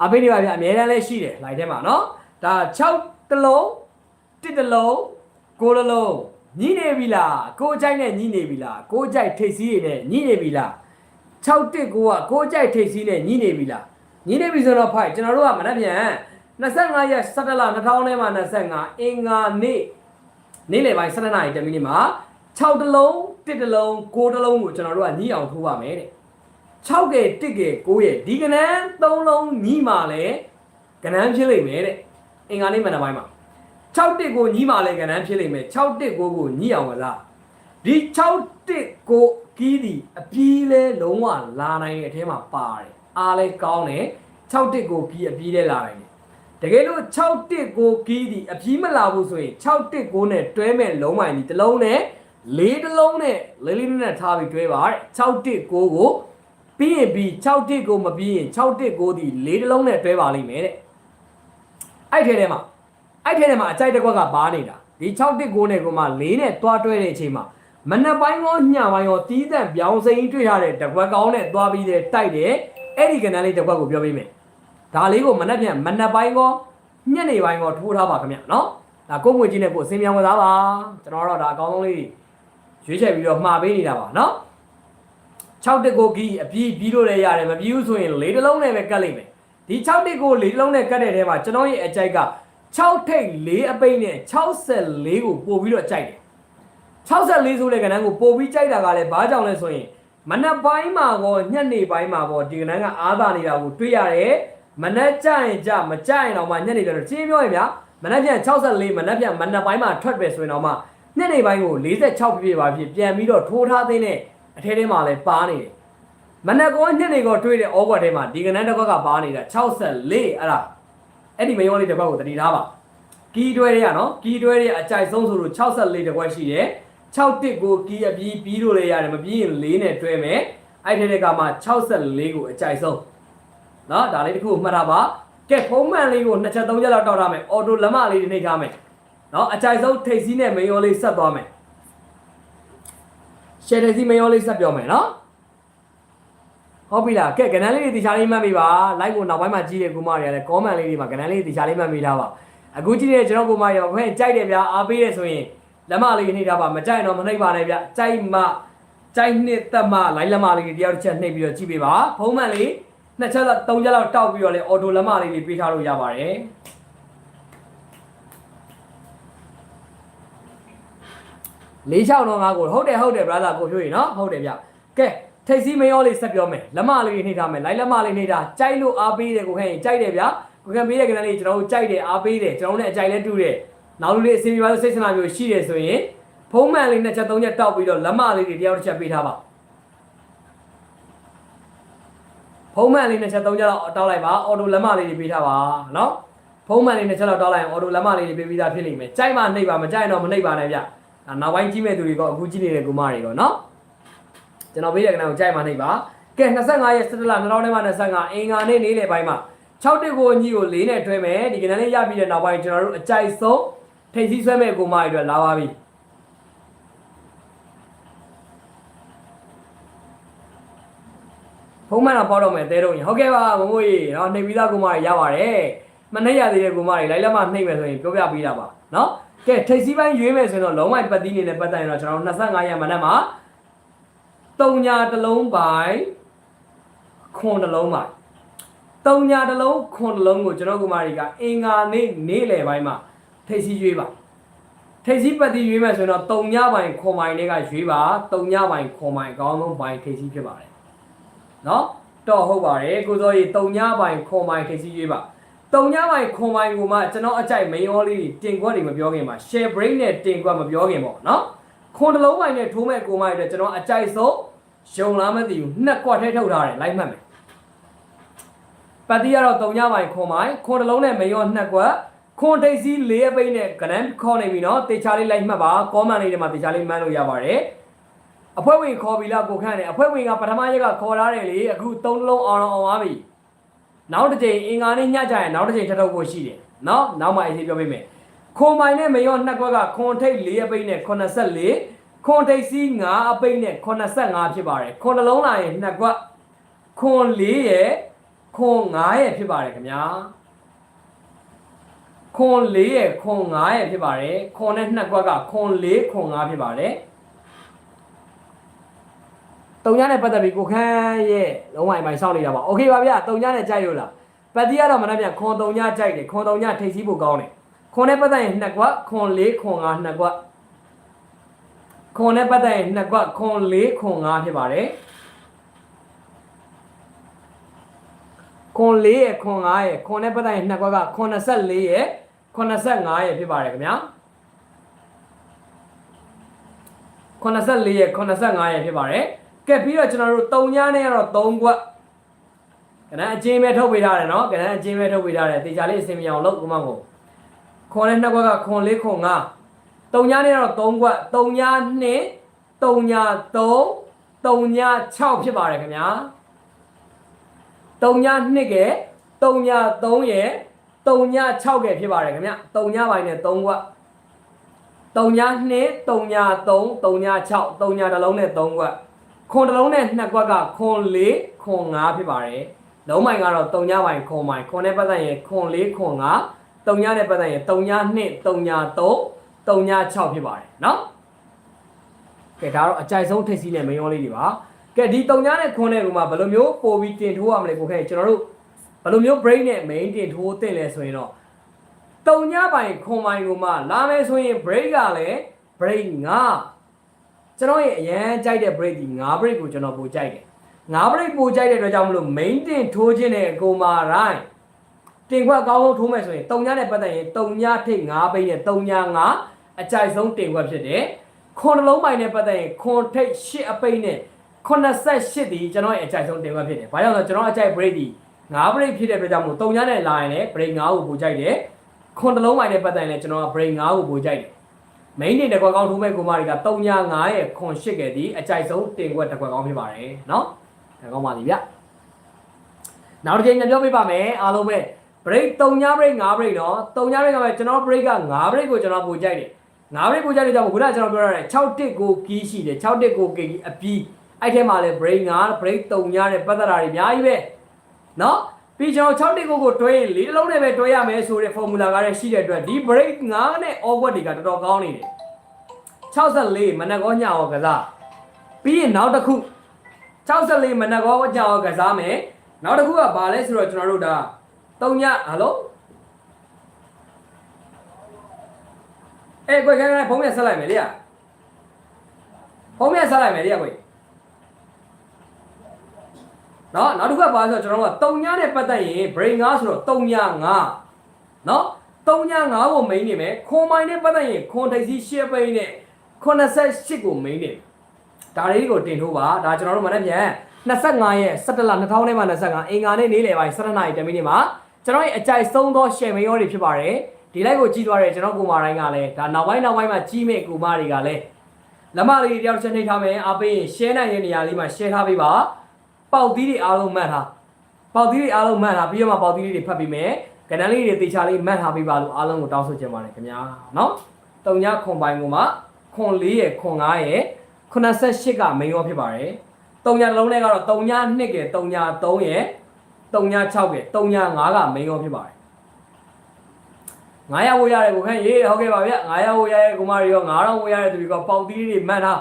အားပေးနေပါဗျအမြဲတမ်းလည်းရှိတယ် live ထဲမှာနော်ဒါ6 တလုံး1တလုံး9တလုံးညှိနေပြီလားကိုအကြိုက်နဲ့ညှိနေပြီလားကိုအကြိုက်ထိတ်စီးရနဲ့ညှိနေပြီလား6တစ်ကိုကကိုအကြိုက်ထိတ်စီးနဲ့ညှိနေပြီလားညှိနေပြီဆိုတော့ဖိုက်ကျွန်တော်တို့ကမနက်ဖြန်25ရက်17လ2000နဲ့မှ25အင်္ဂါနေ့နေ့လယ်ပိုင်း12နာရီတမိနစ်မှာ6တလုံး1တလုံး9တလုံးကိုကျွန်တော်တို့ကညှိအောင်ထိုးပါမယ်တဲ့6ကဲ1ကဲ9ရဲ့ဒီကနန်း3လုံးညီးမှလည်းကနန်းဖြစ်လိမ့်မယ်တဲ့ အင်္ဂါနေ့မနက်ပိုင်းမှာ6တစ်ကိုညီးမှလည်းကနန်းဖြစ်လိမ့်မယ်6တစ်ကိုကိုညီးအောင်မလားဒီ6တစ်ကိုကီးဒီအပြီးလဲလုံးဝလာနိုင်တဲ့အထဲမှာပါတယ်အားလဲကောင်းတယ်6တစ်ကိုကီးအပြီးလဲလာနိုင်တယ်တကယ်လို့6တစ်ကိုကီးဒီအပြီးမလာဘူးဆိုရင်6တစ်ကိုနဲ့တွဲမဲ့လုံးမိုင်ဒီတစ်လုံးနဲ့လေးတစ်လုံးနဲ့လေးလေးနဲ့ထားပြီးတွဲပါတဲ့6တစ်ကိုကိုပြီးရင်ပြီး6တစ်ကိုမပြီးရင်6တစ်ကိုဒီလေးတစ်လုံးနဲ့တွဲပါလိမ့်မယ်တဲ့ အဲ့ထဲထဲမှာအဲ့ထဲထဲမှာအကြိုက်တစ်ခွက်ကပါနေတာဒီ6တစ်ကိုနဲ့ကိုမှလေးနဲ့တွားတွဲတဲ့အချိန်မှာမနက်ပိုင်းရောညပိုင်းရောတီးတန့်ပြောင်းစိမ်းတွေ့ထားတဲ့တကွက်ကောင်းနဲ့တွားပြီးတဲ့တိုက်တယ်အဲ့ဒီကဏ္ဍလေးတစ်ခွက်ကိုပြောပေးမယ်ဒါလေးကိုမနှက်ပြန်မနှက်ပိုင်းကောညနေပိုင်းကောထိုးထားပါခင်ဗျနော်ဒါကိုယ်ငွေကြီးနဲ့ကိုယ်အစင်းပြောင်းကစားပါကျွန်တော်တော့ဒါအကောင်းဆုံးလေးရွေးချယ်ပြီးတော့မှာပေးနေတာပါနော်6တက်ကိုကြီးအပြီးပြီးလို့လည်းရတယ်မပြီးဘူးဆိုရင်၄တလုံးနဲ့ပဲကတ်လိုက်မယ် ဒီ6တက်ကို၄တလုံးနဲ့ကတ်တဲ့ထဲမှာကျွန်တော်ရဲ့အကြိုက်က6ထိတ်4အပိတ်နဲ့64ကိုပို့ပြီးတော့ကြိုက်တယ်64ဆိုတဲ့ကဏ္ဍကိုပို့ပြီးကြိုက်တာကလည်းဘာကြောင့်လဲဆိုရင်မနက်ပိုင်းမှာကောညနေပိုင်းမှာကောဒီကဏ္ဍကအားသာနေတာကိုတွေ့ရတယ်မနက်ကြရင်ကြမကြရင်တော့မှညနေပြန်တော့ချင်းပြောရင်ဗျာမနက်ပြန်64မနက်ပြန်မနက်ပိုင်းမှာထွက်ပဲဆိုရင်တော့မှညနေပိုင်းကို46ပြည့်ပါဖြစ်ပြန်ပြီးတော့ထိုးထားသိတဲ့အထဲထဲမှာလည်းပါနေတယ် မနက်ကောညနေကောတွေ့တဲ့ဩကွက်ထဲမှာဒီကဏ္ဍတစ်ခွက်ကပါနေတာ64အဲ့ဒါအဲ့ဒီမယောလေးတစ်ခွက်ကိုတတိထားပါကီးတွဲတွေကနော်ကီးတွဲတွေအကြိုက်ဆုံးဆိုလို့64တစ်ခွက်ရှိတယ်6တစ်ကိုကီးအပြီးပြီးလို့လည်းရတယ်မပြီးရင်4နဲ့တွဲမယ်အဲ့ဒီတဲ့ကမှ64ကိုအကြိုက်ဆုံးနော်ဒါလေးတစ်ခုမှတ်ထားပါကဲဖုံးမှန်လေးကိုနှစ်ချက်သုံးချက်လောက်တောက်ထားမယ်အော်တိုလက်မလေးတွေနှိပ်ထားမယ်နော်အကြိုက်ဆုံးထိပ်စီးနဲ့မယောလေးဆက်သွားမယ်ရှယ်တစီမယောလေးဆက်ပြောမယ်နော် ဟုတ်ပြီလားကဲကဏ္ဍလေးတွေတရားလေးမှတ်မိပါ like ကိုနောက်ပိုင်းမှာကြည့်တဲ့ကူမတွေကလည်း comment လေးတွေမှာကဏ္ဍလေးတွေတရားလေးမှတ်မိထားပါအခုကြည့်တဲ့ကျွန်တော်ကူမတွေဖွင့်ကြိုက်တယ်ဗျာအားပေးတယ်ဆိုရင်လက်မလေးနှိပ်ထားပါမကြိုက်တော့မနှိပ်ပါနဲ့ဗျကြိုက်မှကြိုက်နှစ်သက်မှ like လက်မလေးတွေတယောက်တစ်ချက်နှိပ်ပြီးတော့ကြည့်ပေးပါဖုံးမှန်လေးနှစ်ချက်လောက်သုံးချက်လောက်တောက်ပြီးတော့လေအော်တိုလက်မလေးတွေပေးထားလို့ရပါတယ်လေးချောင်းတော့ငါကိုဟုတ်တယ်ဟုတ်တယ် brother ကိုဖြိုးရင်နော်ဟုတ်တယ်ဗျကဲ ထိတ်စီမရောလေးဆက်ပြောမယ်လက်မလေးနှိပ်ထားမယ်လိုက်လက်မလေးနှိပ်ထားကြိုက်လို့အားပေးတယ်ကိုခိုင်းရင်ကြိုက်တယ်ဗျကိုခံပေးတဲ့ကနေ့လေးကျွန်တော်တို့ကြိုက်တယ်အားပေးတယ်ကျွန်တော်တို့လည်းအကြိုက်လဲတူတယ်နောက်လူလေးအစီအပြေပါလို့စိတ်ဆန္ဒမျိုးရှိတယ်ဆိုရင်ဖုံးမှန်လေးနှစ်ချက်သုံးချက်တောက်ပြီးတော့လက်မလေးတွေတယောက်တစ်ချက်ပေးထားပါဖုံးမှန်လေးနှစ်ချက်သုံးချက်တော့တောက်လိုက်ပါအော်တိုလက်မလေးတွေပေးထားပါနော်ဖုံးမှန်လေးနှစ်ချက်တော့တောက်လိုက်ရင်အော်တိုလက်မလေးတွေပေးပြီးသားဖြစ်လိမ့်မယ်ကြိုက်မှနှိပ်ပါမကြိုက်တော့မနှိပ်ပါနဲ့ဗျဒါနောက်ပိုင်းကြီးမဲ့သူတွေကအခုကြီးနေတဲ့ကူမတွေကောနော် ကျွန်တော်ပေးတဲ့ကဏ္ဍကိုကြိုက်မှနှိပ်ပါကဲ25ရက်17လ2025အင်္ဂါနေ့နေ့လယ်ပိုင်းမှာ6တစ်ကိုညီကို၄နဲ့တွဲမယ်ဒီကဏ္ဍလေးရပြီးတဲ့နောက်ပိုင်းကျွန်တော်တို့အကြိုက်ဆုံးထိပ်စီးဆွဲမဲ့ကိုမတွေအတွက်လာပါပြီဖုံးမှန်တော့ပေါ့တော့မယ်တဲတော့ရင်ဟုတ်ကဲ့ပါမမို့ကြီးနော်နှိပ်ပြီးသားကိုမတွေရပါတယ်မနှိပ်ရသေးတဲ့ကိုမတွေလိုက်လက်မနှိပ်မယ်ဆိုရင်ပြောပြပေးတာပါနော်ကဲထိပ်စီးပိုင်းရွေးမယ်ဆိုရင်တော့လုံးဝပတ်သီးနေနဲ့ပတ်သက်ရင်တော့ကျွန်တော်25ရက်မနက်မှာ တုံညာတစ်လုံးပိုင်းခွန်တစ်လုံးပိုင်းတုံညာတစ်လုံးခွန်တစ်လုံးကိုကျွန်တော်ကုမာရီကအင်္ဂါနေ့နေ့လယ်ပိုင်းမှာထိပ်စီးရွေးပါထိပ်စီးပတ်တီးရွေးမယ်ဆိုရင်တော့တုံညာပိုင်းခွန်ပိုင်းတွေကရွေးပါတုံညာပိုင်းခွန်ပိုင်းအကောင်းဆုံးပိုင်းထိပ်စီးဖြစ်ပါတယ်နော်တော့ဟုတ်ပါတယ်ကိုစောကြီးတုံညာပိုင်းခွန်ပိုင်းထိပ်စီးရွေးပါတုံညာပိုင်းခွန်ပိုင်းကိုမှကျွန်တော်အကြိုက်မေယောလေးတင်ခွက်တွေမပြောခင်မှာ share brain နဲ့တင်ခွက်မပြောခင်ပေါ့နော် ခွန်တစ်လုံးပိုင်းနဲ့ထိုးမဲ့ကိုမိုက်အတွက်ကျွန်တော်အကြိုက်ဆုံးယုံလားမသိဘူးနှစ်ကွက်ထဲထုတ်ထားတယ်လိုက်မှတ်မယ်ပတ်တိကတော့၃ညပိုင်းခွန်ပိုင်းခွန်တစ်လုံးနဲ့မရောနှစ်ကွက်ခွန်ထိပ်စီး၄အပိတ်နဲ့ကနန်းခေါ်နေပြီနော်တေချာလေးလိုက်မှတ်ပါကောမန်လေးတွေမှာတေချာလေးမှန်းလို့ရပါတယ်အဖွဲ့ဝင်ခေါ်ပြီလားကိုခန့်တယ်အဖွဲ့ဝင်ကပထမရက်ကခေါ်ထားတယ်လေအခု၃လုံးအောင်အောင်သွားပြီနောက်တစ်ချိန်အင်္ဂါနေ့ညကြရင်နောက်တစ်ချိန်ထပ်ထုတ်ဖို့ရှိတယ်နော်နောက်မှအစီပြောပေးမယ် ခွန်မိုင်နဲ့မရောနှစ်ကွက်ကခွန်ထိပ်၄အပိတ်နဲ့84ခွန်ထိပ်စီး9အပိတ်နဲ့85ဖြစ်ပါတယ်ခွန်နှလုံးလာရင်နှစ်ကွက်ခွန်4ရဲ့ခွန်9ရဲ့ဖြစ်ပါတယ်ခင်ဗျာခွန်4ရဲ့ခွန်9ရဲ့ဖြစ်ပါတယ်ခွန်နဲ့နှစ်ကွက်ကခွန်4ခွန်5ဖြစ်ပါတယ်တုံညနဲ့ပတ်သက်ပြီးကိုခန်းရဲ့လုံးဝအမိုင်စောင့်နေတာပါโอเคပါဗျာတုံညနဲ့ကြိုက်ရလားပတ်တိကတော့မနှက်ပြန်ခွန်တုံညကြိုက်တယ်ခွန်တုံညထိပ်စီးဖို့ကောင်းတယ် ခွန်နဲ့ပတ်သက်ရင်နှစ်ကွက်ခွန်4ခွန်5နှစ်ကွက်ခွန်နဲ့ပတ်သက်ရင်နှစ်ကွက်ခွန်4ခွန်5ဖြစ်ပါတယ်ခွန်4ရဲ့ခွန်5ရဲ့ခွန်နဲ့ပတ်သက်ရင်နှစ်ခွက်က84ရဲ့85ရဲ့ဖြစ်ပါတယ်ခင်ဗျာ84ရဲ့85ရဲ့ဖြစ်ပါတယ်ကဲပြီးတော့ကျွန်တော်တို့3ညနဲ့ကတော့3ခွက်ကနန်းအချင်းပဲထုတ်ပေးထားတယ်နော်ကနန်းအချင်းပဲထုတ်ပေးထားတယ်တေချာလေးအစင်မြောင်လို့ကုမန်ကို ခွန်နဲ့နှစ်ခွက်ကခွန်4ခွန်5 3ညနဲ့တော့3ခွက်3ည2 3ည3 3ည6ဖြစ်ပါတယ်ခင်ဗျာ3ည2ကဲ3ည3ရဲ့3ည6ကဲဖြစ်ပါတယ်ခင်ဗျ3ညပိုင်းနဲ့3ခွက်3ည2 3ည3 3ည6 3ညတစ်လုံးနဲ့3ခွက်ခွန်တစ်လုံးနဲ့2ခွက်ကခွန်4ခွန်5ဖြစ်ပါတယ်လုံးပိုင်းကတော့3ညပိုင်းခွန်ပိုင်းခွန်နဲ့ပတ်သက်ရင်ခွန်4ခွန်5 တုံညာနဲ့ပတ်သက်ရင်တုံညာ2တုံညာ3တုံညာ6ဖြစ်ပါတယ်နော်ကဲဒါတော့အကြိုက်ဆုံးထိပ်စီးနဲ့မယောလေးတွေပါကဲဒီတုံညာနဲ့ခွန်းနဲ့ကမှဘယ်လိုမျိုးပို့ပြီးတင်ထိုးရမလဲကိုခဲကျွန်တော်တို့ဘယ်လိုမျိုး break နဲ့ main တင်ထိုးတင်လဲဆိုရင်တော့တုံညာပိုင်ခွန်ပိုင်ကမှလာမယ်ဆိုရင် break ကလည်း break ငါကျွန်တော်ရဲ့အရန်ကြိုက်တဲ့ break ဒီ9 break ကိုကျွန်တော်ပို့ကြိုက်တယ်9 break ပို့ကြိုက်တဲ့အတွက်ကြောင့်မလို့ main တင်ထိုးခြင်းနဲ့အကုန်မှာ right တင်ခွက်ကောင်းဆုံးထိုးမယ်ဆိုရင်3ညနဲ့ပတ်သက်ရင်3ညထိပ်9ပိတ်နဲ့3ည9အကြိုက်ဆုံးတင်ခွက်ဖြစ်တယ်ခွန်နှလုံးပိုင်းနဲ့ပတ်သက်ရင်ခွန်ထိပ်8အပိတ်နဲ့88ဒီကျွန်တော်ရဲ့အကြိုက်ဆုံးတင်ခွက်ဖြစ်တယ်။ဘာကြောင့်လဲဆိုတော့ကျွန်တော်အကြိုက် break ဒီ9 break ဖြစ်တဲ့အတွက်ကြောင့်မို့3ညနဲ့လာရင်လည်း break 9ကိုပိုကြိုက်တယ်။ခွန်နှလုံးပိုင်းနဲ့ပတ်သက်ရင်လည်းကျွန်တော်က break 9ကိုပိုကြိုက်တယ်။ main တင်တစ်ခွက်ကောင်းထိုးမဲ့ကိုမတွေက3ည9ရဲ့ခွန်8ကဲဒီအကြိုက်ဆုံးတင်ခွက်တစ်ခွက်ကောင်းဖြစ်ပါတယ်နော်။ဒါကောင်းပါပြီဗျ။နောက်တစ်ချိန်ပြန်ပြောပြပါမယ်အားလုံးပဲ break 3ည break 5 break နော်3ည break ကပဲကျွန်တော် break က5 break ကိုကျွန်တော်ပိုကြိုက်တယ်5 break ပိုကြိုက်တဲ့ကြောင့်ခုနကကျွန်တော်ပြောရတယ်6တစ်ကိုကီးရှိတယ်6တစ်ကိုကီးအပြီးအဲ့ထဲမှာလဲ break 5 break 3ညတဲ့ပတ်သက်တာတွေအများကြီးပဲနော်ပြီးကျွန်တော်6တစ်ကိုကိုတွဲရင်လေးတစ်လုံးနဲ့ပဲတွဲရမယ်ဆိုတဲ့ formula ကလည်းရှိတဲ့အတွက်ဒီ break 5နဲ့ awkward တွေကတော်တော်ကောင်းနေတယ်64မနက်ကောညောကစားပြီးရင်နောက်တစ်ခု64မနက်ကောညောကစားမယ်နောက်တစ်ခုကဘာလဲဆိုတော့ကျွန်တော်တို့ဒါ 3ညဟယ်လိုအေးကိုယ်ခိုင်းခိုင်းဖုန်းပြန်ဆက်လိုက်မယ်လေရဖုန်းပြန်ဆက်လိုက်မယ်လေရကိုယ်နော်နောက်တစ်ခုကဘာလဲဆိုတော့ကျွန်တော်တို့က3ညနဲ့ပတ်သက်ရင် brain 9ဆိုတော့3ည9နော်3ည9ကို main နေမယ်ခွန်မိုင်းနဲ့ပတ်သက်ရင်ခွန်ထိပ်စီး10ပိန်းနဲ့88ကို main နေဒါလေးကိုတင်ထိုးပါဒါကျွန်တော်တို့မနေ့ပြန်25ရက်17လ2000နဲ့မှ25အင်္ဂါနေ့နေ့လယ်ပိုင်း17နာရီတမိနစ်မှာ ကျွန်တော်ရဲ့အကြိုက်ဆုံးသော share မေးရောတွေဖြစ်ပါတယ်ဒီ live ကိုကြည့်သွားတဲ့ကျွန်တော်ကိုမာတိုင်းကလည်းဒါနောက်ပိုင်းနောက်ပိုင်းမှာကြီးမဲ့ကိုမာတွေကလည်းလက်မလေးတယောက်ချက်နှိပ်ထားမယ်အားပေးရင် share နိုင်တဲ့နေရာလေးမှာ share ထားပေးပါပေါက်သီးတွေအားလုံးမှတ်ထားပေါက်သီးတွေအားလုံးမှတ်ထားပြီးတော့မှပေါက်သီးတွေဖတ်ပြီးမယ်ကဏ္ဍလေးတွေတေချာလေးမှတ်ထားပေးပါလို့အားလုံးကိုတောင်းဆိုချင်ပါတယ်ခင်ဗျာနော်တုံညခွန်ပိုင်းကမှခွန်4ရယ်ခွန်5ရယ်88က main ရောဖြစ်ပါတယ်တုံညလုံးလေးကတော့တုံည2ကယ်တုံည3ရယ် တုံည6ကယ်တုံည5က main ရောဖြစ်ပါတယ်900ဝယ်ရတယ်ကိုခန့်ရေးဟုတ်ကဲ့ပါဗျ900ဝယ်ရတဲ့ကိုမတွေရော9000ဝယ်ရတဲ့သူတွေကပေါက်သီးတွေမှတ်ထား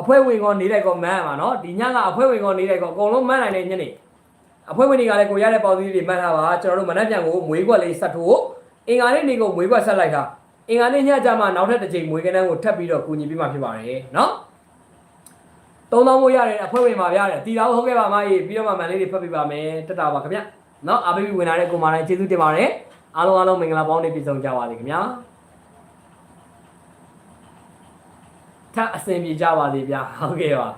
အဖွဲဝင်ကောနေလိုက်ကောမှန်းရမှာနော်ဒီညကအဖွဲဝင်ကောနေလိုက်ကောအကုန်လုံးမှန်းနိုင်တဲ့ညနေအဖွဲဝင်တွေကလည်းကိုရတဲ့ပေါက်သီးတွေမှတ်ထားပါကျွန်တော်တို့မနှက်ပြန်ကိုမွေးခွက်လေးဆက်ထိုးအင်္ဂါနေ့နေကိုမွေးခွက်ဆက်လိုက်တာအင်္ဂါနေ့ညကျမှနောက်ထပ်တစ်ချိန်မွေးကန်းတန်းကိုထပ်ပြီးတော့ကူညီပေးမှဖြစ်ပါတယ်နော် သုံးသောင်းမို့ရတယ်အဖွဲဝင်ပါဗျာတဲ့တီတော်ဟုတ်ကဲ့ပါမကြီးပြီးတော့မှမန်လေးတွေဖတ်ပြပါမယ်တက်တာပါခင်ဗျနော်အားပေးပြီးဝင်လာတဲ့ကိုမာတိုင်းကျေးဇူးတင်ပါတယ်အားလုံးအားလုံးမင်္ဂလာပေါင်းနဲ့ပြည့်စုံကြပါစေခင်ဗျာထပ်အဆင်ပြေကြပါစေဗျာဟုတ်ကဲ့ပါ